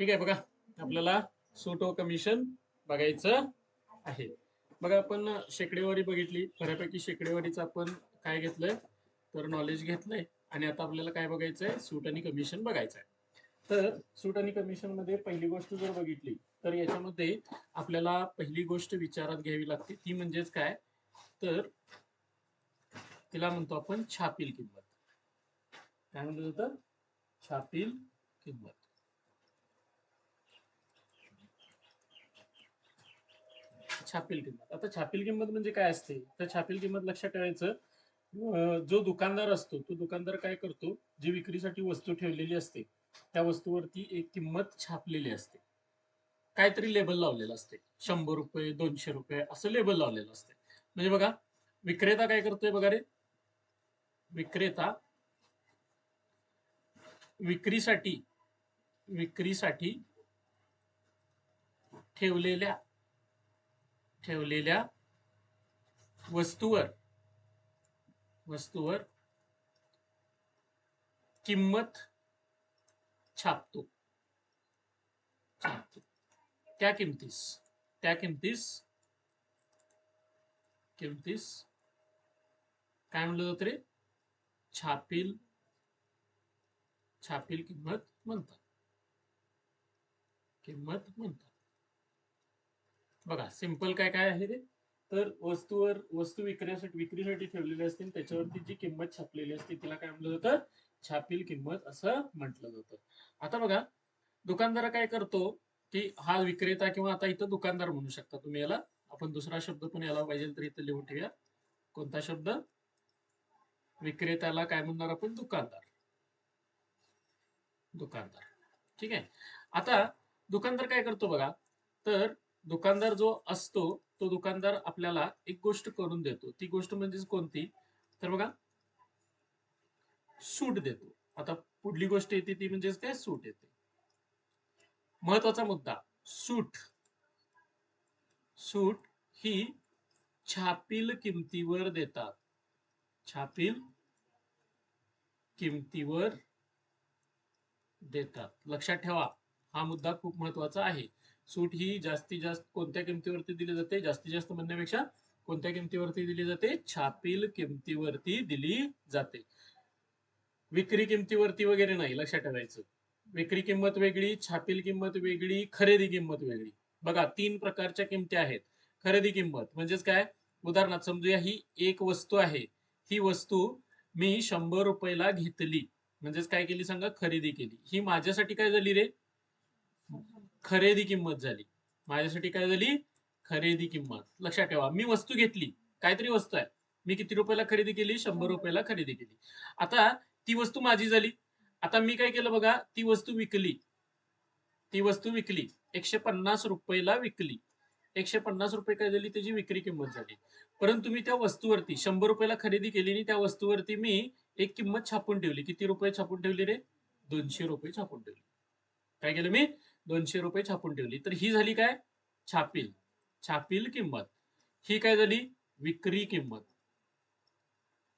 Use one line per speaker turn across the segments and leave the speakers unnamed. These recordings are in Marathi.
ठीक आहे बघा. आपल्याला सूट कमिशन बघायचं आहे. बघा आपण शेकडेवारी बघितली. बऱ्यापैकी शेकडेवारीचं आपण काय घेतलंय? तर नॉलेज घेतलंय. आणि आता आपल्याला काय बघायचंय? सूट आणि कमिशन बघायचं आहे तर सूट आणि कमिशनमध्ये पहिली गोष्ट जर बघितली तर याच्यामध्ये आपल्याला पहिली गोष्ट विचारात घ्यावी लागते. ती म्हणजेच काय? तर तिला म्हणतो आपण छापील किंमत. काय म्हणतो तर छापील किंमत. छापील किंमत. आता छापील किंमत म्हणजे काय असते? तर छापील किंमत लक्षात ठेवायचं जो दुकानदार असतो तो दुकानदार काय करतो? जी विक्रीसाठी वस्तू ठेवलेली असते त्या वस्तूवरती एक किंमत छापलेली असते. काहीतरी लेबल लावलेलं असते. शंभर रुपये दोनशे रुपये असं लेबल लावलेलं असते. म्हणजे बघा विक्रेता काय करतोय बघा रे? विक्रेता विक्रीसाठी विक्रीसाठी ठेवलेल्या ठेवलेल्या वस्तूवर वस्तूवर किंमत छापतो. छापतो. त्या किमतीस त्या किमतीस किमतीस काय म्हणलं जातं रे? छापील छापील किंमत म्हणतात. किंमत म्हणतात. बघा सिंपल काय काय आहे रे तर वस्तूवर वस्तू विक्रीसाठी विक्रीसाठी ठेवलेली असतील त्याच्यावरती जी किंमत छापलेली असते तिला काय म्हणलं जातं? छापील किंमत असं म्हटलं जातं. आता बघा दुकानदार काय करतो की हा विक्रेता किंवा आता इथं दुकानदार म्हणू शकता तुम्ही याला. आपण दुसरा शब्द पण याला पाहिजे तर इथं लिहून ठेवूया. कोणता शब्द? विक्रेत्याला काय म्हणणार आपण? दुकानदार. दुकानदार. ठीक आहे? आता दुकानदार काय करतो बघा तर दुकानदार जो असतो तो दुकानदार आपल्याला एक गोष्ट करून देतो. ती गोष्ट म्हणजेच कोणती? तर बघा सूट देतो. आता पुढली गोष्ट येते ती म्हणजेच काय? सूट येते. महत्त्वाचा मुद्दा सूट. सूट ही छापील किमतीवर देतात. छापील किमतीवर देतात. लक्षात ठेवा हा मुद्दा खूप महत्त्वाचा आहे. सूट ही जास्तीत जास्त कोणत्या किमतीवरती दिली जाते? जास्तीत जास्त म्हणण्यापेक्षा कोणत्या किमतीवरती दिली जाते? छापील किमतीवरती दिली जाते. विक्री किमतीवरती वगैरे नाही लक्षात ठेवायचं. विक्री किंमत वेगळी छापील किंमत वेगळी खरेदी किंमत वेगळी. बघा तीन प्रकारच्या किमती आहेत. खरेदी किंमत म्हणजेच काय? उदाहरणार्थ समजूया ही एक वस्तू आहे. ही वस्तू मी शंभर रुपयाला घेतली. म्हणजेच काय केली सांगा? खरेदी केली. ही माझ्यासाठी काय झाली रे? खरेदी किंमत झाली. माझ्यासाठी काय झाली? खरेदी किंमत. लक्षात ठेवा मी वस्तू घेतली. काहीतरी वस्तू आहे. मी किती रुपयाला खरेदी केली? शंभर रुपयाला खरेदी केली. आता ती वस्तू माझी झाली. आता मी काय केलं बघा? ती वस्तू विकली. ती वस्तू विकली. एकशे पन्नास रुपयाला विकली. एकशे पन्नास रुपये काय झाली? त्याची विक्री किंमत झाली. परंतु मी त्या वस्तूवरती शंभर रुपयाला खरेदी केली आणि त्या वस्तूवरती मी एक किंमत छापून ठेवली. किती रुपये छापून ठेवली रे? दोनशे रुपये छापून ठेवली. काय केलं मी? दोनशे रुपये छापून ठेवली. तर ही झाली काय? छापील. छापील किंमत. ही काय झाली? विक्री किंमत.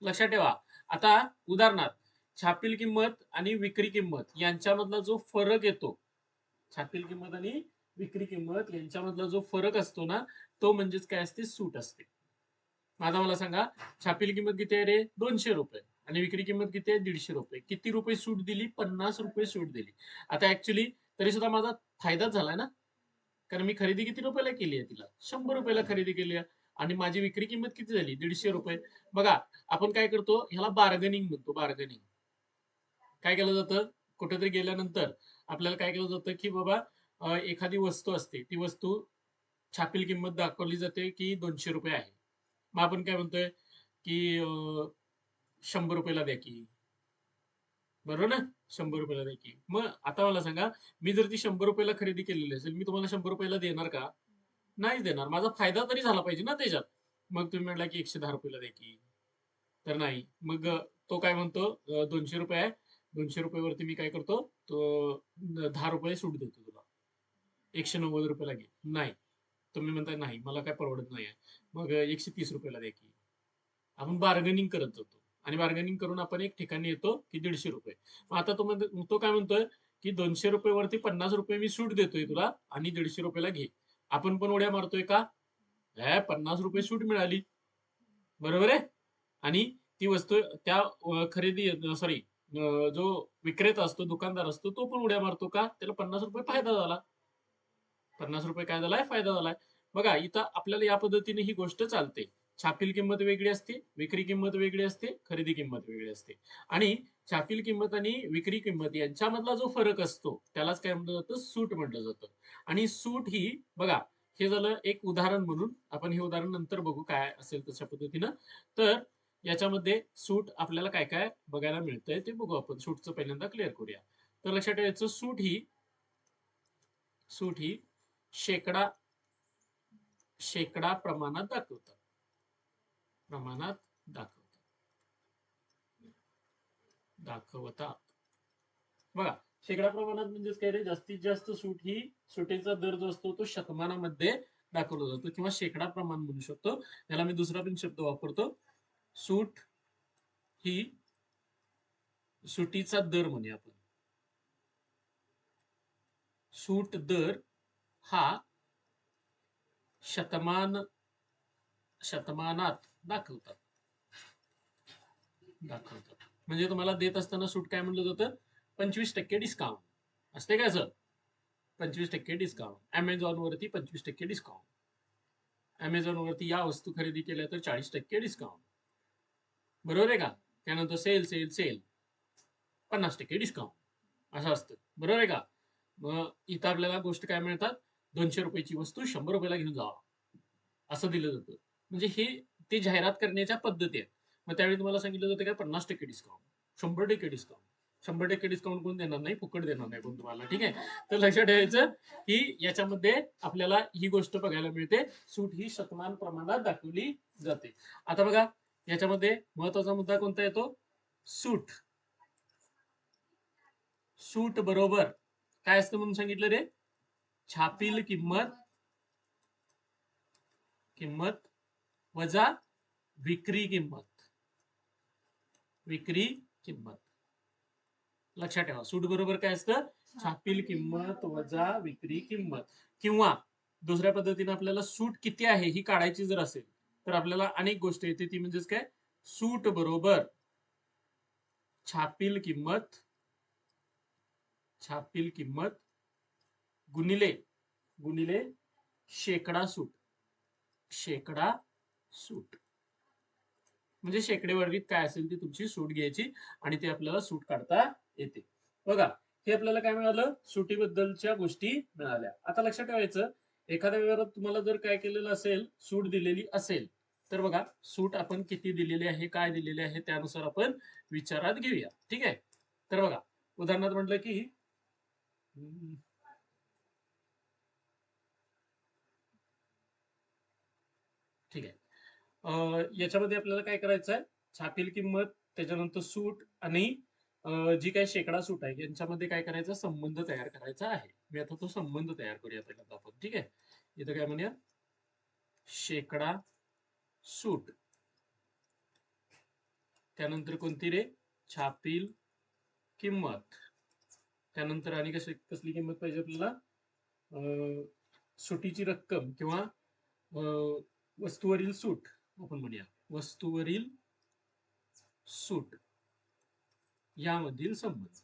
लक्षात ठेवा. आता उदाहरणार्थ छापील किंमत आणि विक्री किंमत यांच्यामधला जो फरक येतो छापील किंमत आणि विक्री किंमत यांच्यामधला जो फरक असतो ना तो म्हणजेच काय असते? सूट असते. माझा मला सांगा छापील किंमत किती आहे रे? दोनशे रुपये. आणि विक्री किंमत किती आहे? दीडशे रुपये. किती रुपये सूट दिली? पन्नास रुपये सूट दिली. आता ऍक्च्युली तरी सुद्धा माझा फायदाच झालाय ना? कारण मी खरेदी किती रुपयाला केली आहे तिला? शंभर रुपयाला खरेदी केली आहे. आणि माझी विक्री किंमत किती झाली? दीडशे रुपये. बघा आपण काय करतो? ह्याला बार्गनिंग म्हणतो बार्गनिंग काय केलं जातं? कुठेतरी गेल्यानंतर आपल्याला काय केलं जातं की बाबा एखादी वस्तू असते ती वस्तू छापील किंमत दाखवली जाते की दोनशे रुपये आहे. मग आपण काय म्हणतोय की शंभर रुपयाला द्या की. बरोबर ना? शंभर रुपयाला द्यायची मग आता मला सांगा मी जर ती शंभर रुपयाला खरेदी केलेली असेल मी तुम्हाला शंभर रुपयाला देणार का? नाही देणार. माझा फायदा तरी झाला पाहिजे ना त्याच्यात. मग तुम्ही म्हणला की एकशे दहा रुपयाला द्यायची तर नाही. मग तो काय म्हणतो? दोनशे रुपये आहे. दोनशे रुपयावरती मी काय करतो? तो दहा रुपये सूट देतो तुला. एकशे नव्वद रुपयाला घे. नाही. तुम्ही म्हणताय नाही मला काय परवडत नाही मग एकशे तीस रुपयाला द्या की. आपण बार्गनिंग करत जातो. आणि बार्गेनिंग करून आपण एक ठिकाणी येतो की दीडशे रुपये. मग आता तो तो काय म्हणतोय की दोनशे रुपये वरती पन्नास रुपये मी सूट देतोय तुला आणि दीडशे रुपयाला घे. आपण पण उड्या मारतोय का? ए, पन्नास रुपये सूट मिळाली. बरोबर आहे? आणि ती वस्तू त्या खरेदी सॉरी जो विक्रेता असतो दुकानदार असतो तो पण उड्या मारतो का? त्याला पन्नास रुपये फायदा झाला. पन्नास रुपये काय झालाय? फायदा झालाय. बघा इथं आपल्याला या पद्धतीने ही गोष्ट चालते. छापील किंमत वेगळी असते विक्री किंमत वेगळी असते खरेदी किंमत वेगळी असते. आणि छापील किंमत आणि विक्री किंमत यांच्यामधला जो फरक असतो त्यालाच काय म्हटलं जातं? सूट म्हटलं जातं. आणि सूट ही बघा हे झालं एक उदाहरण म्हणून आपण हे उदाहरण नंतर बघू काय असेल तशा पद्धतीनं. तर याच्यामध्ये सूट आपल्याला काय काय बघायला मिळतंय ते बघू आपण. सूटचं पहिल्यांदा क्लिअर करूया. तर लक्षात ठेवायचं सूट ही सूट ही शेकडा शेकडा प्रमाणात दाखवतात. प्रमाणात दाखवतात दाखवतात बघा शेकडा प्रमाणात म्हणजेच काय रे? जास्तीत जास्त सूट ही सुटीचा दर जो असतो तो शतमानामध्ये दाखवला जातो किंवा शेकडा प्रमाण म्हणू शकतो. त्याला मी दुसरा पण शब्द वापरतो. सूट ही सुटीचा दर म्हणूया आपण. सूट दर हा शतमान शतमानात दाखवतात दाखवतात म्हणजे तुम्हाला देत असताना सूट काय म्हणलं जातं? पंचवीस टक्के डिस्काउंट असते काय सर पंचवीस टक्के डिस्काउंट अमेझॉन वरती पंचवीस टक्के डिस्काउंट अमेझॉन वरती या वस्तू खरेदी केल्या तर चाळीस टक्के डिस्काउंट बरोबर आहे का? त्यानंतर सेल सेल सेल पन्नास टक्के डिस्काउंट असं असतं. बरोबर आहे का? मग इथं आपल्याला गोष्ट काय मिळतात? दोनशे रुपयाची वस्तू शंभर रुपयाला घेऊन जावा. असं दिलं जातं. म्हणजे हे ते जाहिरात करण्याच्या पद्धती आहेत. मग त्यावेळी तुम्हाला सांगितलं जातं काय पन्नास टक्के डिस्काउंट शंभर टक्के डिस्काउंट शंभर टक्के डिस्काउंट कोण देणार नाही? फुकट देणार नाही कोण तुम्हाला ठीक आहे? तर लक्षात ठेवायचं की याच्यामध्ये आपल्याला ही गोष्ट बघायला मिळते. सूट ही शतमान प्रमाणात दाखवली जाते. आता बघा याच्यामध्ये महत्त्वाचा मुद्दा कोणता येतो? सूट. सूट बरोबर काय असतं म्हणून सांगितलं रे? छापील किंमत किंमत वजा विक्री किंमत. विक्री किंमत. लक्षात ठेवा सूट बरोबर काय असतं? छापील किंमत वजा विक्री किंमत. किंवा दुसऱ्या पद्धतीने आपल्याला सूट किती आहे ही काढायची जर असेल तर आपल्याला अनेक गोष्टी येते ती म्हणजेच काय? सूट बरोबर. छापील किंमत छापील किंमत गुणिले गुणिले शेकडा सूट. शेकडा सूट. म्हणजे शेकडेवारीत काय असेल ती तुमची सूट घ्यायची आणि ते आपल्याला सूट काढता येते. बघा हे आपल्याला काय मिळालं? सुटीबद्दलच्या गोष्टी मिळाल्या. आता लक्षात ठेवायचं एखाद्या व्यवहारात तुम्हाला जर काय केलेलं असेल सूट दिलेली असेल तर बघा सूट आपण किती दिलेली आहे काय दिलेली आहे त्यानुसार आपण विचारात घेऊया. ठीक आहे? तर बघा उदाहरणार्थ म्हटलं की हम्म, ठीक आहे अं, याच्यामध्ये आपल्याला काय करायचं आहे छापील किंमत त्याच्यानंतर सूट आणि जी काही शेकडा सूट आहे यांच्यामध्ये काय करायचं? संबंध तयार करायचा आहे. मी आता तो संबंध तयार करूया पहिल्यांदा आपण. ठीक आहे? इथं काय म्हणूया? शेकडा सूट. त्यानंतर कोणती रे? छापील किंमत. त्यानंतर आणि कशी कसली किंमत पाहिजे आपल्याला? सुटीची रक्कम किंवा वस्तूवरील सूट. आपण म्हणूया वस्तूवरील सूट. यामधील संबंध.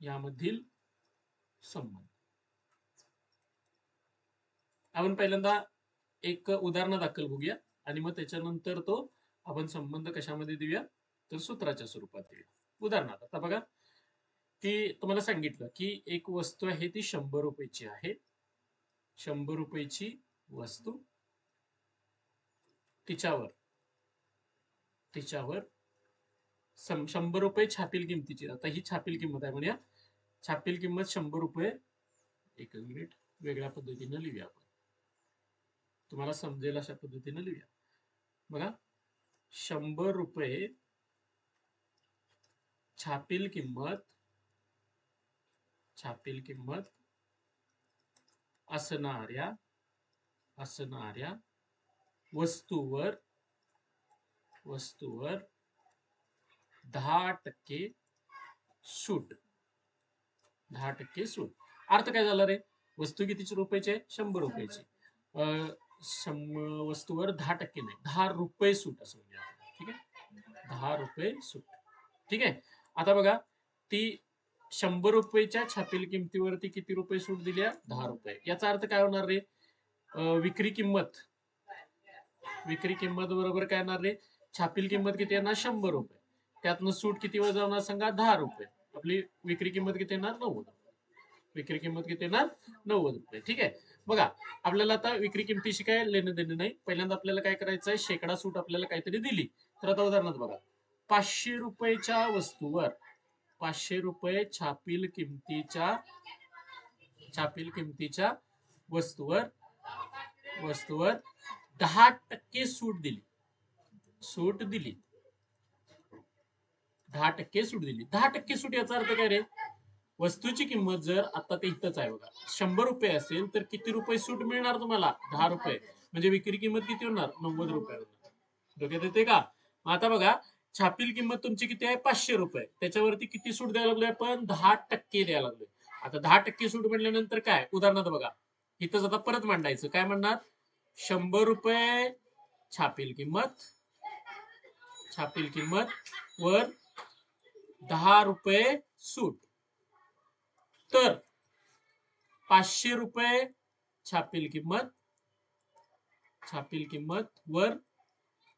यामधील संबंध. आपण पहिल्यांदा एक उदाहरण दाखल बघूया आणि मग त्याच्यानंतर तो आपण संबंध कशामध्ये देऊया? तर सूत्राच्या स्वरूपात देऊया उदाहरणार्थ आता बघा. की तुम्हाला सांगितलं की एक वस्तू आहे ती शंभर रुपयाची आहे. शंभर रुपयाची वस्तू तिच्यावर. तिच्यावर शंभर रुपये छापील किमतीची. आता ही छापील किंमत आहे म्हणजे छापील किंमत शंभर रुपये. एक मिनिट. वेगळ्या पद्धतीनं लिहूया आपण. तुम्हाला समजेल अशा पद्धतीनं लिहूया. बघा. शंभर रुपये छापील किंमत छापील किंमत असणाऱ्या असणाऱ्या वस्तूवर वस्तूवर दहा टक्के सूट. दहा टक्के सूट. अर्थ काय झाला रे? वस्तू कितीची रुपयाची? आहे शंभर रुपयाची. वस्तूवर दहा टक्के नाही. दहा रुपये सूट असं म्हणजे ठीक आहे? दहा रुपये सूट. ठीक आहे? आता बघा ती शंभर रुपयेच्या छापील किमतीवरती किती रुपये सूट दिल्या? दहा रुपये. याचा अर्थ काय होणार रे? विक्री किंमत. विक्री किंमत बरोबर काय येणार रे? छापील किंमत किती येणार? शंभर रुपये. त्यातनं सूट किती वजा होणार सांगा? दहा रुपये. आपली विक्री किंमत किती येणार? नव्वद रुपये. विक्री किंमत किती येणार? नव्वद रुपये. ठीक आहे? बघा आपल्याला आता विक्री किमतीशी काय लेणं देणं नाही. पहिल्यांदा आपल्याला काय करायचं आहे? शेकडा सूट आपल्याला काहीतरी दिली. तर आता उदाहरणार्थ बघा. पाचशे रुपयेच्या वस्तूवर पाचशे रुपये छापील किमतीच्या छापील किमतीच्या वस्तूवर वस्तूवर दहा टक्के सूट दिली. सूट दिली. दहा टक्के सूट दिली. दहा टक्के सूट याचा अर्थ काय रे? वस्तूची किंमत जर आता ते इथंच आहे बघा. शंभर रुपये असेल तर किती रुपये सूट मिळणार तुम्हाला? दहा रुपये. म्हणजे विक्री किंमत किती होणार? नव्वद रुपये डोक्यात येते का? मग आता बघा छापील किंमत तुमची किती आहे? पाचशे रुपये. त्याच्यावरती किती सूट द्यायला लागलोय पण दहा टक्के द्यायला लागलोय. आता दहा टक्के सूट म्हटल्यानंतर काय? उदाहरणार्थ बघा. इथंच आता परत मांडायचं. काय म्हणणार शंभर रुपये छापील किंमत. छापील किंमत वर दहा रुपये सूट. तर पाचशे रुपये छापील किंमत. छापील किंमत वर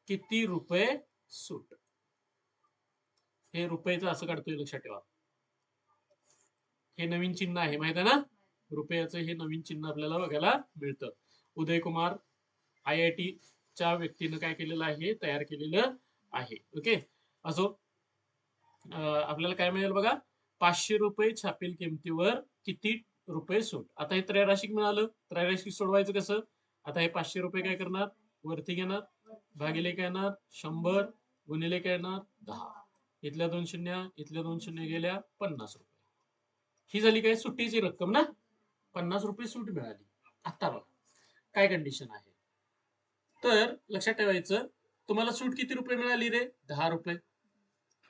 किती रुपये सूट. हे रुपयाचं असं काढतोय लक्षात ठेवा. हे नवीन चिन्ह आहे माहीत आहे ना? रुपयाचं हे नवीन चिन्ह आपल्याला बघायला मिळतं. Uday Kumar I I T च्या व्यक्तीनं काय केलेलं आहे? तयार केलेलं आहे. ओके असो आपल्याला काय मिळेल बघा? पाचशे रुपये छापील किमतीवर किती रुपये सूट आता हे त्रैराशिक मिळालं. त्रैराशिक सोडवायचं कसं? आता हे पाचशे रुपये काय करणार? वरती घेणार भागिले काय येणार? शंभर गुणिले काय येणार? दहा. इथल्या दोन शून्य इथल्या दोन शून्य गेल्या पन्नास रुपये. ही झाली काय सुट्टीची रक्कम ना? पन्नास रुपये सूट मिळाली. आता बघा. काय कंडिशन आहे? तर लक्षात ठेवायचं तुम्हाला सूट किती रुपये मिळाली रे? दहा रुपये.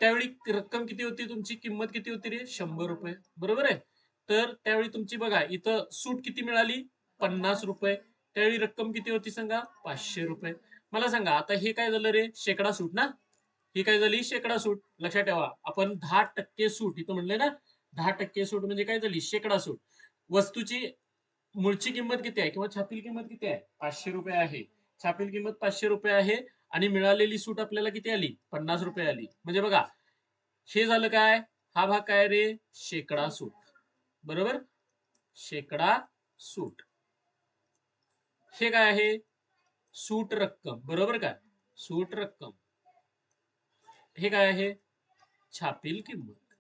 त्यावेळी रक्कम किती होती तुमची? किंमत किती होती रे? शंभर रुपये. बरोबर आहे? तर त्यावेळी तुमची बघा इथं सूट किती मिळाली? पन्नास रुपये. त्यावेळी रक्कम किती होती सांगा? पाचशे रुपये. मला सांगा आता हे काय झालं रे? शेकडा सूट ना? ही काय झाली? शेकडा सूट. लक्षात ठेवा आपण दहा टक्के सूट इथं म्हणले ना? दहा टक्के सूट म्हणजे काय झाली? शेकडा सूट. वस्तूची मूळची किंमत किती आहे? किंवा छापील किंमत किती आहे? पाचशे रुपये आहे. छापील किंमत पाचशे रुपये आहे आणि मिळालेली सूट आपल्याला किती आली? पन्नास रुपये आली. म्हणजे बघा हे झालं काय? हा भाग काय रे? शेकडा सूट. बरोबर? शेकडा सूट. हे काय आहे? सूट रक्कम. बरोबर काय सूट रक्कम. हे काय आहे? छापील किंमत.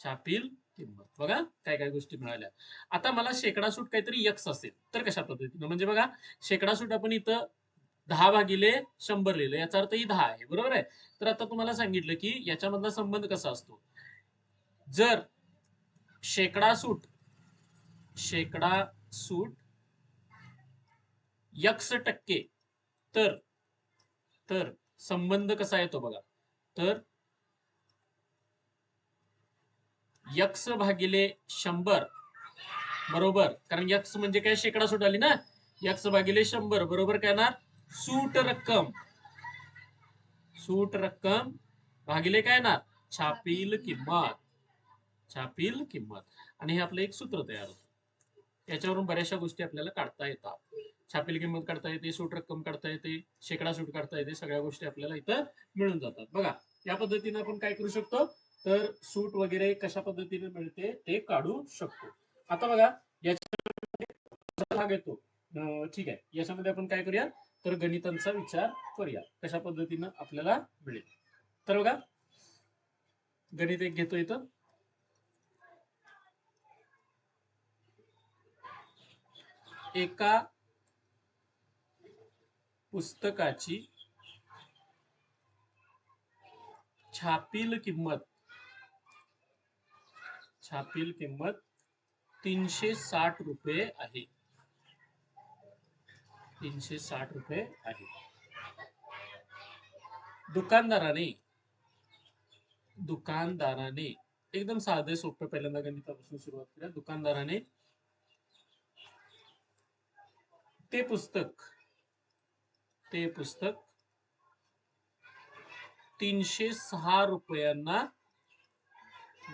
छापील किंमत. बघा काय काय गोष्टी मिळाल्या. आता मला शेकडा सूट काहीतरी यक्स असेल तर कशा पद्धतीनं? म्हणजे बघा शेकडा सूट आपण इथं दहा भागिले शंभर लिहिलं. याचा अर्थ ही दहा आहे बरोबर आहे? तर आता तुम्हाला सांगितलं की याच्यामधला संबंध कसा असतो? जर शेकडा सूट शेकडा सूट यक्स टक्के तर तर संबंध कसा येतो बघा? तर यक्स भागिले शंभर. बरोबर? कारण यक्स म्हणजे काय? शेकडा सूट आली ना? यक्स भागिले शंभर. बरोबर काय ना सूट रक्कम. सूट रक्कम भागिले काय ना छापील किंमत. छापील किंमत. आणि हे आपलं एक सूत्र तयार होतं. याच्यावरून बऱ्याचशा गोष्टी आपल्याला काढता येतात. छापील किंमत काढता येते सूट रक्कम काढता येते शेकडा सूट काढता येते सगळ्या गोष्टी आपल्याला इथं मिळून जातात. बघा या पद्धतीने आपण काय करू शकतो? तर सूट वगैरे कशा पद्धतीने मिळते ते काढू शकतो. आता बघा याच्या भाग येतो. ठीक आहे. याच्यामध्ये आपण काय करूया? तर गणितांचा विचार करूया. कशा पद्धतीनं आपल्याला मिळेल? तर बघा गणित एक घेतो इथं. एका पुस्तकाची छापील किंमत छापील किंमत तीनशे साठ रुपये आहे. तीनशे साठ रुपये आहे. दुकानदाराने दुकानदाराने एकदम साधे सोपे पहिल्यांदा गणितापासून सुरुवात करूया. दुकानदाराने ते पुस्तक ते पुस्तक तीनशे सहा रुपयांना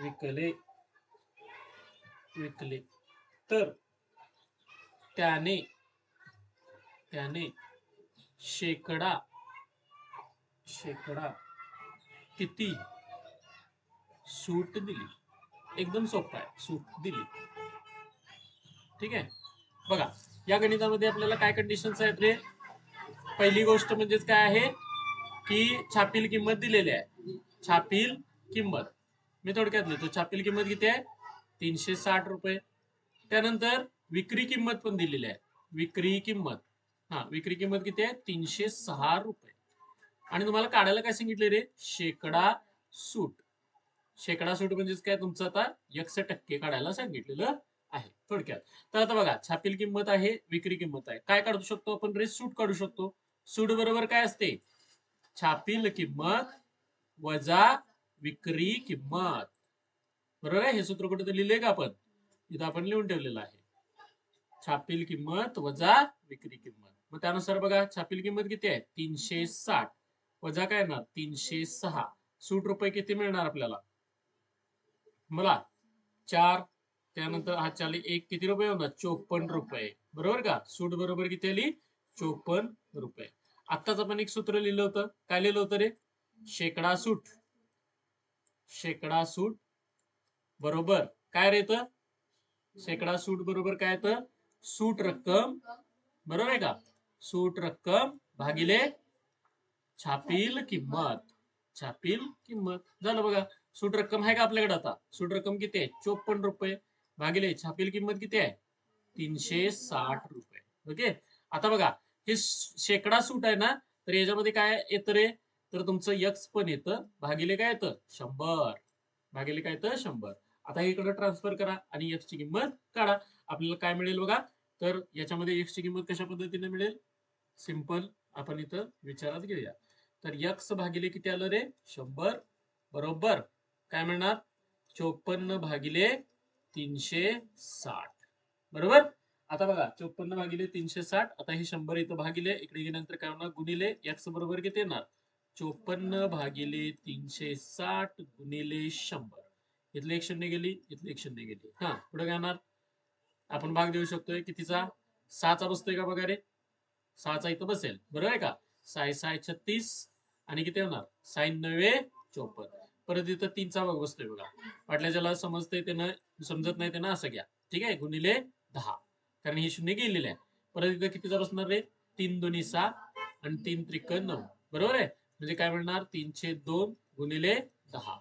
विकले. विकले. तर त्याने त्याने शेकडा शेकडा किती सूट दिली? एकदम सोपं आहे. सूट दिली. ठीक आहे? बघा या गणितामध्ये आपल्याला काय कंडिशन्स आहेत रे? पहिली गोष्ट म्हणजेच काय आहे? की छापील किंमत दिलेली आहे. छापील किंमत. मी थोडक्यात लिहितो. छापील किंमत किती आहे? तीनशे साठ रुपये. त्यानंतर विक्री किंमत पण दिलेली आहे. विक्री किंमत. हा विक्री किंमत किती आहे? तीनशे सहा रुपये. आणि तुम्हाला काढायला काय सांगितले रे? शेकडा सूट. शेकडा सूट म्हणजेच काय? तुमचं आता यक्स टक्के काढायला सांगितलेलं आहे थोडक्यात. तर आता बघा छापील किंमत आहे विक्री किंमत आहे. काय काढू शकतो आपण रे? सूट काढू शकतो. सूट बरोबर काय असते? छापील किंमत वजा विक्री किंमत. बरोबर आहे? हे सूत्र कुठे लिहिले का आपण? इथं आपण लिहून ठेवलेलं आहे. छापील किंमत वजा विक्री किंमत. मग त्यानुसार बघा छापील किंमत किती आहे? तीनशे साठ. वजा काय येणार? तीनशे सहा. सूट रुपये किती मिळणार आपल्याला? मला चार. त्यानंतर हा चाली एक किती रुपये होणार? चोपन्न रुपये. बरोबर का? सूट बरोबर किती आली? चोपन्न रुपये. आत्ताच आपण एक सूत्र लिहिलं होतं. काय लिहिलं होतं रे? शेकडा सूट. शेकडा सूट. बरोबर. काय रे शेकडा सूट बरोबर काय येतं सूट रक्कम. बरोबर आहे का? सूट रक्कम भागिले छापील किंमत. छापील किंमत. झालं बघा. सूट रक्कम आहे का आपल्याकडे आता? सूट रक्कम किती आहे? चोपन्न रुपये. भागिले छापील किंमत किती आहे? तीनशे साठ रुपये. ओके? आता बघा. हे शेकडा सूट आहे ना? तर याच्यामध्ये काय येतं रे? तर तुमचं यक्स पण येतं. भागिले काय येतं? शंभर. भागिले काय येतं? शंभर. आता इकडे ट्रान्सफर करा आणि एक्स ची किंमत काढा. आपल्याला काय मिळेल बघा? तर याच्यामध्ये एक्स ची किंमत कशा पद्धतीने मिळेल? सिंपल आपण इथं विचारात घेऊया. तर यक्स भागिले किती आलं रे? शंभर. बरोबर. काय मिळणार? चोपन्न भागिले तीनशे साठ. बरोबर? आता बघा चोपन्न भागिले तीनशे साठ. आता हे शंभर इथं भागिले. इकडे गेल्यानंतर काय होणार? गुणिले यक्स बरोबर किती येणार? चोपन्न भागिले तीनशे साठ गुणिले शंभर. इथले एक शून्य गेली इथली एक शून्य गेली. हा पुढे काय होणार? आपण भाग देऊ शकतोय कितीचा सहाचा बसतोय का बघा रे? सहाचा इथं बसेल. बरोबर आहे का? साय साय छत्तीस आणि किती होणार? साय नव्हे चोपन्न. परत इथं तीनचा भाग बसतोय बघा. वाटल्या ज्याला समजतंय त्यानं समजत नाही त्यानं असं घ्या. ठीक आहे? गुणिले दहा. कारण हे शून्य गेलेले आहे. परत इथं कितीचा बसणार रे? तीन दोन्ही सहा आणि तीन त्रिक नऊ. बरोबर आहे? म्हणजे काय म्हणणार? तीनशे दोन गुणिले दहा.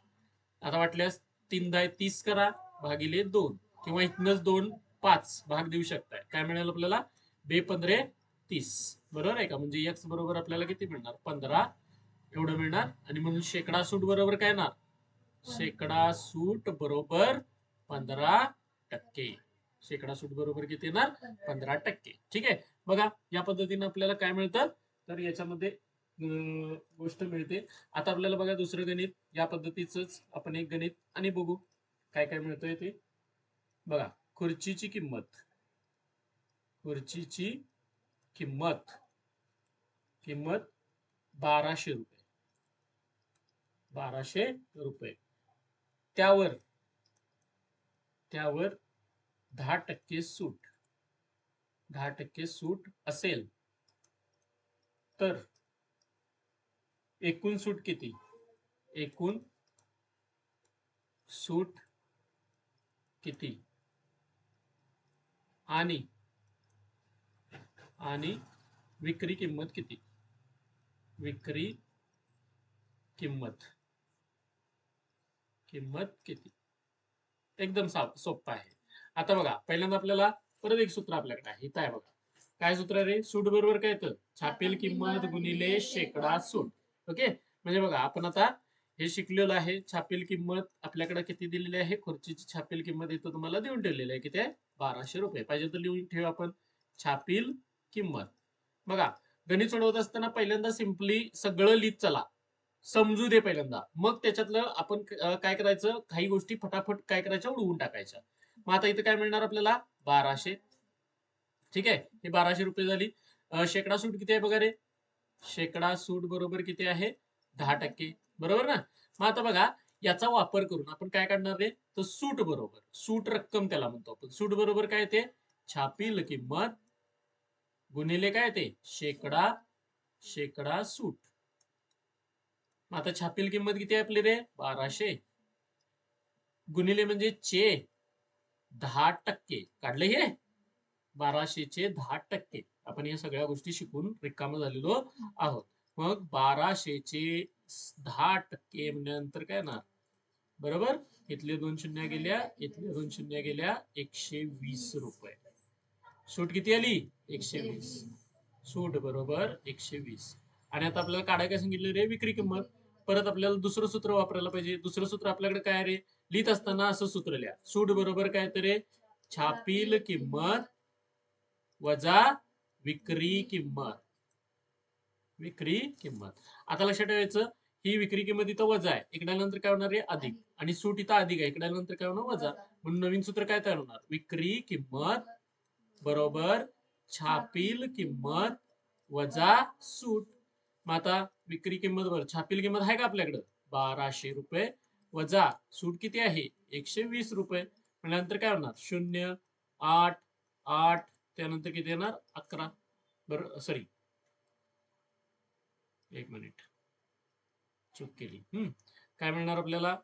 आता वाटल्यास तीन दहा तीस करा भागिले दोन. किंवा इथनच दोन पाच भाग देऊ शकताय. काय मिळेल आपल्याला? बे पंधरे तीस. बरोबर आहे का? म्हणजे एक्स बरोबर आपल्याला किती मिळणार? पंधरा. एवढं मिळणार. आणि म्हणून शेकडा सूट बरोबर काय येणार? शेकडा सूट बरोबर पंधरा टक्के. शेकडा सूट बरोबर किती येणार? पंधरा टक्के. ठीक आहे? बघा या पद्धतीने आपल्याला काय मिळतं? तर याच्यामध्ये गोष्ट मिळते. आता आपल्याला बघा दुसरं गणित. या पद्धतीच आपण एक गणित आणि बघू काय काय मिळतंय ते. बघा खुर्चीची किंमत. खुर्चीची किंमत. किंमत बाराशे रुपये. बाराशे रुपये. त्यावर त्यावर दहा टक्के सूट. दहा टक्के सूट असेल तर एकूण सूट किती? एकूण सूट किती? आणि आणि विक्री किंमत किती? विक्री किंमत. किंमत किती? एकदम सोपं आहे. आता बघा पहिल्यांदा आपल्याला परत एक सूत्र आपल्याकडे आहे. इथं आहे बघा. काय सूत्र रे? सूट बरोबर काय येतं? छापील किंमत गुणिले शेकडा सूट. ओके? म्हणजे बघा आपण आता हे शिकलेलं आहे. छापील किंमत आपल्याकडे किती दिलेली आहे? खुर्चीची छापील किंमत इथं तुम्हाला देऊन ठेवलेली आहे. किती? आहे बाराशे रुपये. पाहिजे तर लिहून ठेवू आपण. छापील किंमत. बघा गणित सोडवत असताना पहिल्यांदा सिम्पली सगळं लिहित चला. समजू दे पहिल्यांदा. मग त्याच्यातलं आपण काय करायचं? काही गोष्टी फटाफट काय करायच्या? उडवून टाकायच्या. मग आता इथं काय मिळणार आपल्याला? बाराशे. ठीक आहे? हे बाराशे रुपये झाली. शेकडा सूट किती आहे बघा रे? शेकडा सूट बरोबर किती आहे? दहा टक्के. बरोबर ना? मग आता बघा याचा वापर करून आपण काय काढणार रे? तर सूट बरोबर. सूट रक्कम त्याला म्हणतो आपण. सूट बरोबर काय ते? छापील किंमत गुणिले काय ते? शेकडा शेकडा सूट. मग आता छापील किंमत किती आहे आपली रे? बाराशे. गुणिले म्हणजे चे दहा टक्के. काढले हे? बाराशेचे दहा टक्के. आपण या सगळ्या गोष्टी शिकून रिकाम झालेलो आहोत. मग बाराशेचे दहा टक्के नंतर काय ना बरोबर? इथले दोन शून्य गेल्या इथले दोन शून्य गेल्या एकशे वीस रुपये. सूट किती आली? एकशे वीस. सूट बरोबर एकशे वीस. आणि आता आपल्याला काढाय काय सांगितलं रे? विक्री किंमत. परत आपल्याला दुसरं सूत्र वापरायला पाहिजे. दुसरं सूत्र आपल्याकडे काय रे? लिहित असताना असं सूत्र लिहा. सूट बरोबर काय तर छापील किंमत वजा विक्री किंमत. विक्री किंमत. आता लक्षात ठेवायचं ही विक्री किंमत इथं वजा आहे. इकडे नंतर काय होणार आहे? अधिक. आणि सूट इथं अधिक आहे. इकडे नंतर काय होणार? वजा. म्हणून नवीन सूत्र काय तयार होणार? विक्री किंमत बरोबर छापील किंमत वजा सूट. मग आता विक्री किंमत बरोबर छापील किंमत आहे का आपल्याकडं? बाराशे रुपये. वजा सूट किती आहे? एकशे वीस रुपये. नंतर काय होणार? शून्य आठ आठ त्यानंतर किती येणार? अकरा. बर सॉरी एक मिनिट चूक केली. हम्म. काय मिळणार आपल्याला?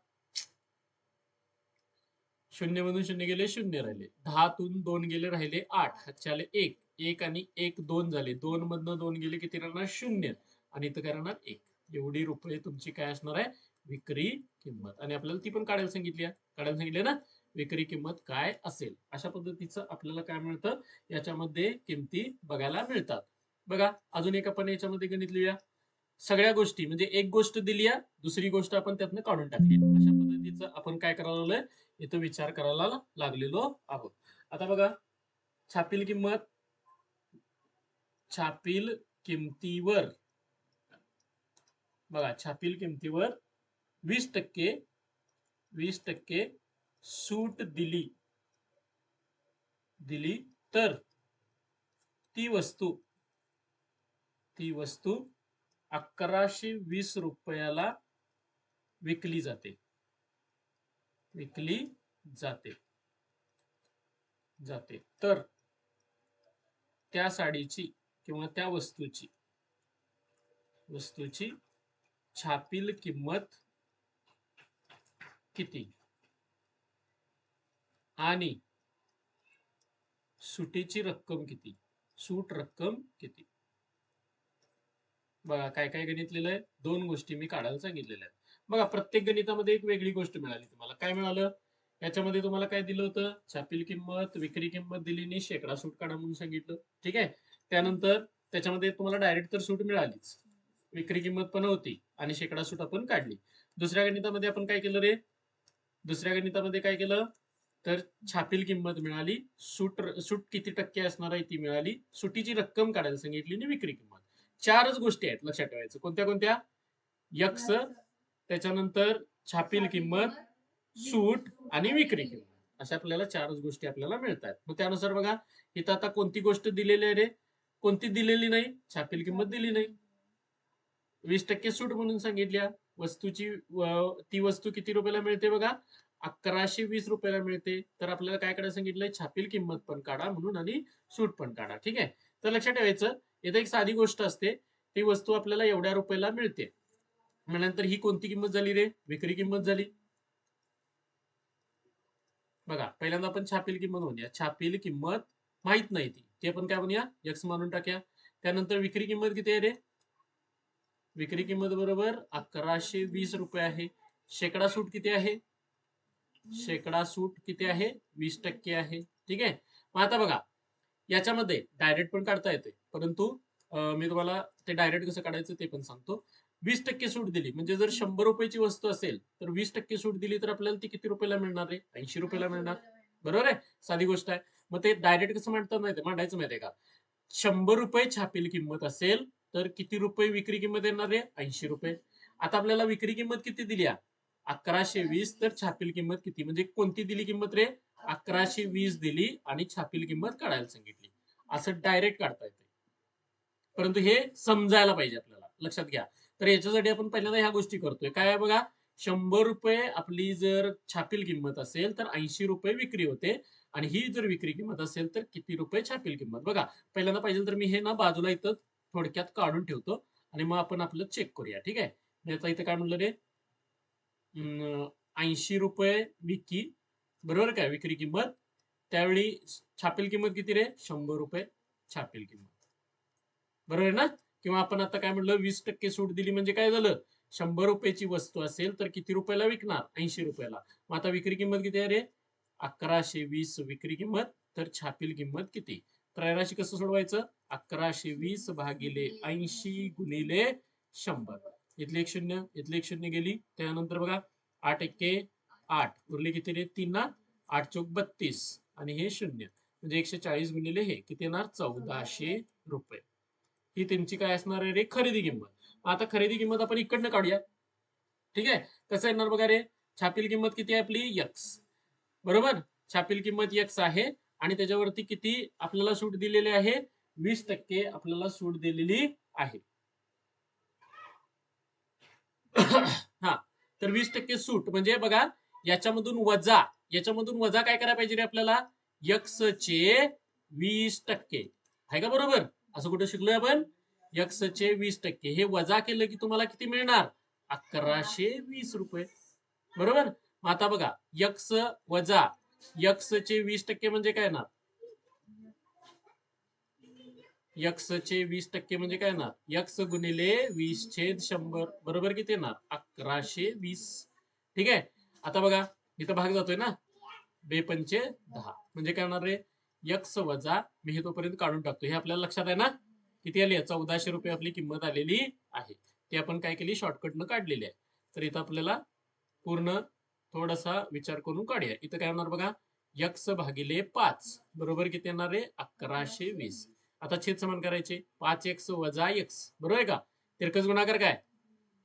शून्य मधून शून्य गेले शून्य राहिले. दहातून दोन गेले राहिले आठ. हातचे आले एक. एक आणि एक दोन झाले. दोन मधनं दोन गेले किती राहणार? शून्य. आणि इथं काय राहणार? एक. एवढी रुपये तुमची काय असणार आहे? विक्री किंमत. आणि आपल्याला ती पण काढायला सांगितली काढायला सांगितले ना? विक्री किंमत काय असेल? अशा पद्धतीचं आपल्याला काय मिळतं? याच्यामध्ये किमती बघायला मिळतात. बघा अजून एक आपण याच्यामध्ये गणित लिहूया. सगळ्या गोष्टी म्हणजे एक गोष्ट दिली आहे दुसरी गोष्ट आपण त्यातनं काढून टाकली अशा पद्धतीचं आपण काय करायला लागलोय? इथं विचार करायला लागलेलो आहोत. आता बघा छापील किंमत छापील किमतीवर बघा छापील किमतीवर वीस टक्के वीस टक्के सूट दिली. दिली तर ती वस्तू ती वस्तू अकराशे वीस रुपयाला विकली जाते. विकली जाते. जाते. तर त्या साडीची किंवा त्या वस्तूची वस्तूची छापील किंमत किती? आणि सुटीची रक्कम किती? सूट रक्कम किती? बघा काय काय गणित लिहिलंय? दोन गोष्टी मी काढायला सांगितलेल्या आहेत. बघा प्रत्येक गणितामध्ये एक वेगळी गोष्ट मिळाली तुम्हाला. काय मिळालं? याच्यामध्ये तुम्हाला काय दिलं होतं? छापील किंमत विक्री किंमत दिली नाही शेकडा सूट काढा म्हणून सांगितलं. ठीक आहे? त्यानंतर त्याच्यामध्ये तुम्हाला डायरेक्ट तर सूट मिळालीच. विक्री किंमत पण होती आणि शेकडा सूट आपण काढली. दुसऱ्या गणितामध्ये आपण काय केलं रे? दुसऱ्या गणितामध्ये काय केलं? तर छापील किंमत मिळाली. सूट सूट किती टक्के असणार आहे ती मिळाली. सुटीची रक्कम काढायला सांगितली आणि विक्री किंमत. चारच गोष्टी आहेत लक्षात ठेवायचं. कोणत्या कोणत्या? यक्स त्याच्यानंतर छापील किंमत सूट आणि विक्री किंमत. अशा आपल्याला चारच गोष्टी आपल्याला मिळतात. मग त्यानुसार बघा इथं आता कोणती गोष्ट दिलेली आहे रे? कोणती दिलेली नाही? छापील किंमत दिली नाही. वीस टक्के सूट म्हणून सांगितल्या. वस्तूची ती वस्तू किती रुपयाला मिळते बघा? अकराशे वीस रुपयाला मिळते. तर आपल्याला काय करायला सांगितलंय? छापील किंमत पण काढा म्हणून आणि सूट पण काढा. ठीक आहे? तर लक्षात ठेवायचं. इथं एक साधी गोष्ट असते. ती वस्तू आपल्याला एवढ्या रुपयाला मिळते. नंतर ही कोणती किंमत झाली रे? विक्री किंमत झाली. बघा पहिल्यांदा आपण छापील किंमत म्हणूया. छापील किंमत माहीत नाही ती. ते आपण काय म्हणूया? यक्स मानून टाकूया. त्यानंतर विक्री किंमत किती आहे रे? विक्री किंमत बरोबर अकराशे वीस रुपये आहे. शेकडा सूट किती आहे? शेकडा सूट किती आहे? वीस टक्के आहे. ठीक आहे? मग आता बघा याच्यामध्ये डायरेक्ट पण काढता येते परंतु मी तुम्हाला ते डायरेक्ट कसं काढायचं ते पण सांगतो. वीस टक्के सूट दिली म्हणजे जर शंभर रुपयाची वस्तू असेल तर वीस टक्के सूट दिली तर आपल्याला ती किती रुपयाला मिळणार आहे? ऐंशी रुपयाला मिळणार. बरोबर आहे? साधी गोष्ट आहे. मग ते डायरेक्ट कसं म्हणतात माहिती मांडायचं माहितीये का? शंभर रुपये छापील किंमत असेल तर किती रुपये विक्री किंमत येणार आहे? ऐंशी रुपये. आता आपल्याला विक्री किंमत किती दिली आहे? अकराशे वीस तर छापील किंमत किती? म्हणजे कोणती दिली किंमत रे? अकराशे वीस दिली आणि छापील किंमत काढायला सांगितली. असं डायरेक्ट काढता येते परंतु हे समजायला पाहिजे आपल्याला. लक्षात घ्या. तर याच्यासाठी आपण पहिल्यांदा ह्या गोष्टी करतोय. काय बघा? शंभर रुपये आपली जर छापील किंमत असेल तर ऐंशी रुपये विक्री होते. आणि ही जर विक्री किंमत असेल तर किती रुपये छापील किंमत? बघा पहिल्यांदा पाहिजे तर मी हे ना बाजूला इथं थोडक्यात काढून ठेवतो. आणि मग आपण आपलं चेक करूया. ठीक आहे? मी आता इथं काय म्हणलं रे? ऐंशी रुपये विकी बरोबर काय विक्री किंमत. त्यावेळी छापील किंमत किती रे? शंभर रुपये छापील किंमत. बरोबर आहे ना? किंवा आपण आता काय म्हणलं वीस टक्के सूट दिली म्हणजे काय झालं? शंभर रुपयाची वस्तू असेल तर किती रुपयाला विकणार? ऐंशी रुपयाला. मग आता विक्री किंमत किती आहे रे? अकराशे वीस विक्री किंमत तर छापील किंमत किती? त्रैराशी कसं सोडवायचं? अकराशे वीस भागिले ऐंशी गुणिले शंभर. इथले एक शून्य इथले एक शून्य गेली. त्यानंतर बघा आठ एके आठ. उरले किती रे? तीन ना? आठ चौक बत्तीस. आणि हे शून्य. म्हणजे एकशे चाळीस गुणिले हे किती येणार? चौदाशे रुपये. ही त्यांची काय असणार आहे रे? खरेदी किंमत. आता खरेदी किंमत आपण इकडनं काढूया ठीक आहे? कसं येणार बघा रे? छापील किंमत किती आहे आपली? यक्स. बरोबर? छापील किंमत यक्स आहे. आणि त्याच्यावरती किती आपल्याला सूट दिलेली आहे? वीस टक्के आपल्याला सूट दिलेली आहे. हा. तर वीस टक्के सूट. म्हणजे बघा याच्यामधून वजा याच्यामधून वजा काय करायला पाहिजे रे आपल्याला? यक्स चे वीस टक्के. आहे का बरोबर? असं कुठं शिकलोय आपण? यक्स चे वीस टक्के. हे वजा केलं की तुम्हाला किती मिळणार? अकराशे वीस रुपये. बरोबर? मग आता बघा यक्स वजा यक्स चे वीस टक्के म्हणजे काय ना यक्षचे वीस टक्के म्हणजे काय ना यक्ष गुणिले वीस छेद शंभर बरोबर किती येणार? अकराशे वीस. ठीक आहे? आता बघा इथं भाग जातोय ना? बेपंचे दहा. म्हणजे काय होणार रे? यक्ष वजा मी हे तोपर्यंत काढून टाकतो हे आपल्याला लक्षात आहे ना? किती आली आहे? चौदाशे रुपये आपली किंमत आलेली आहे. ती आपण काय केली? शॉर्टकटनं काढलेली आहे. तर इथं आपल्याला पूर्ण थोडासा विचार करून काढूया. इथं काय होणार बघा? यक्ष भागिले पाच. बरोबर किती येणार रे? अकराशे वीस. आता छेद समान करायचे. पाच एक्स वजा एक्स. बरोबर आहे का? तिरकस गुणाकार काय?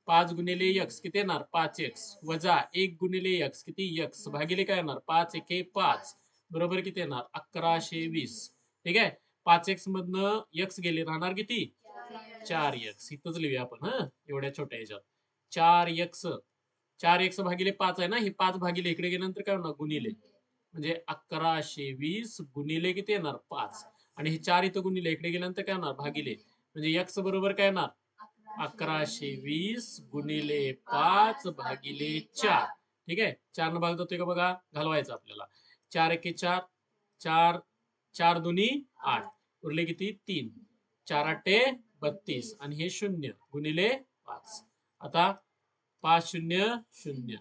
पाच गुणिले यक्स किती येणार? पाच एक्स. वजा एक गुणिले यक्स किती? यक्स भागिले काय येणार? पाच एके पाच. बरोबर किती येणार? अकराशे वीस. ठीक आहे? पाच एक्स मधनं यक्स गेले राहणार किती? चार यक्स इथंच लिहूया आपण हा? एवढ्या छोट्या याच्यात चार एक्स. चार एक्स भागिले पाच आहे ना? हे पाच भागिले इकडे गेल्यानंतर काय होणार? गुणिले. म्हणजे अकराशे वीस गुणिले किती येणार? पाच. आणि हे चार इथं गुणिले इकडे गेल्यानंतर काय होणार? भागिले. म्हणजे एक्स बरोबर काय येणार अकराशे वीस गुणिले पाच भागिले चार. ठीक आहे? चार न भाग जातोय का बघा? घालवायचं आपल्याला. चार एके चार चार चार दोन्ही आठ. उरले किती? तीन. चार आठे बत्तीस. आणि हे शून्य गुणिले पाच. आता पाच शून्य शून्य.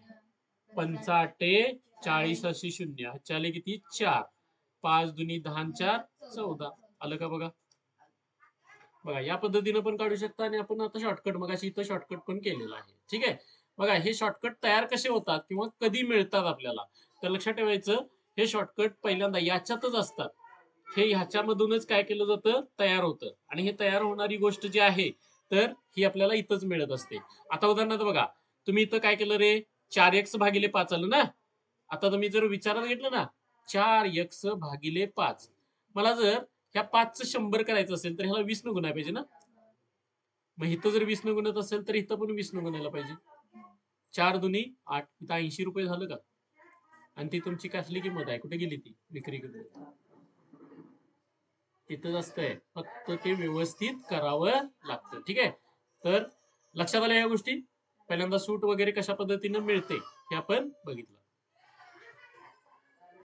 पंचाटे चाळीस अशी शून्य. चाले किती? चार. पाच दुनी दहा चार चौदा. आलं का बघा? बघा या पद्धतीनं पण काढू शकता आणि आपण आता शॉर्टकट मग इथं शॉर्टकट पण केलेलं आहे. ठीक आहे? बघा हे शॉर्टकट तयार कसे होतात किंवा कधी मिळतात आपल्याला? तर लक्षात ठेवायचं हे शॉर्टकट पहिल्यांदा याच्यातच असतात. हे ह्याच्यामधूनच काय केलं जातं? तयार होतं. आणि हे तयार होणारी गोष्ट जी आहे तर ही आपल्याला इथंच मिळत असते. आता उदाहरणार्थ बघा तुम्ही इथं काय केलं रे? चार एक्स भागिले पाच आलं ना? आता तुम्ही जर विचारात घेतलं ना चार यक्स भागिले पाच. मला जर ह्या पाचचं शंभर करायचं असेल तर ह्याला वीस न गुणाय पाहिजे ना? मग इथं जर वीस न गुणत असेल तर इथं पण वीस न गुणायला पाहिजे. चार दुनी आठ इथं ऐंशी रुपये झालं का? आणि ती तुमची कसली किंमत आहे? कुठे गेली ती विक्री किंमत तिथंच असतंय. फक्त ते व्यवस्थित करावं लागतं. ठीक आहे? तर लक्षात आल्या या गोष्टी? पहिल्यांदा सूट वगैरे कशा पद्धतीनं मिळते हे आपण बघितलं.